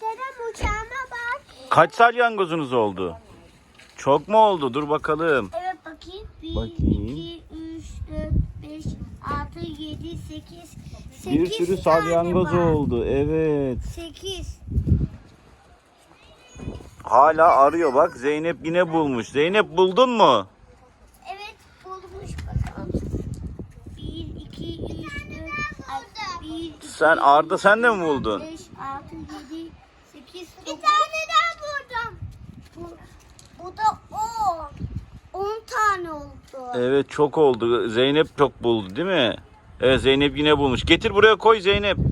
Dedem uçağıma bak. Kaç salyangozunuz oldu? Çok mu oldu? Dur bakalım. Evet bakayım. 1, Bakayım. 2, 3, 4, 5, 6, 7, 8. Bir sürü salyangoz oldu. Evet. 8. Hala arıyor bak. Zeynep yine bulmuş. Zeynep buldun mu? Evet bulmuş bakalım. 1, 2, 3, 4, 1, 2, Sen Arda sen de mi buldun? 5, 6, 7, 8, 9. Bir tane daha buldum. Bu, bu da 10. 10 tane oldu. Evet çok oldu. Zeynep çok buldu değil mi? Evet Zeynep yine bulmuş. Getir buraya koy Zeynep. Ne?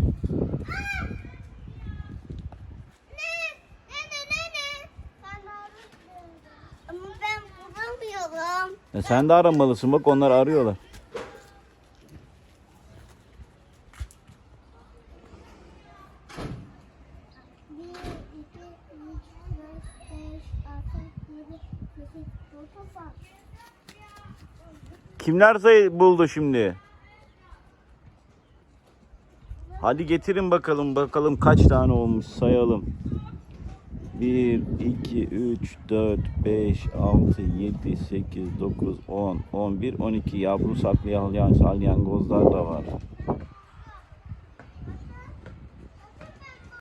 Ne ne ne ne? Ben arıyorum. Ama ben bulamıyorum. E sen de aramalısın bak onlar arıyorlar. Kimler sayı buldu şimdi? Hadi getirin bakalım bakalım kaç tane olmuş sayalım. 1, 2, 3, 4, 5, 6, 7, 8, 9, 10, 11, 12 yavru saklayan salyangozlar da var.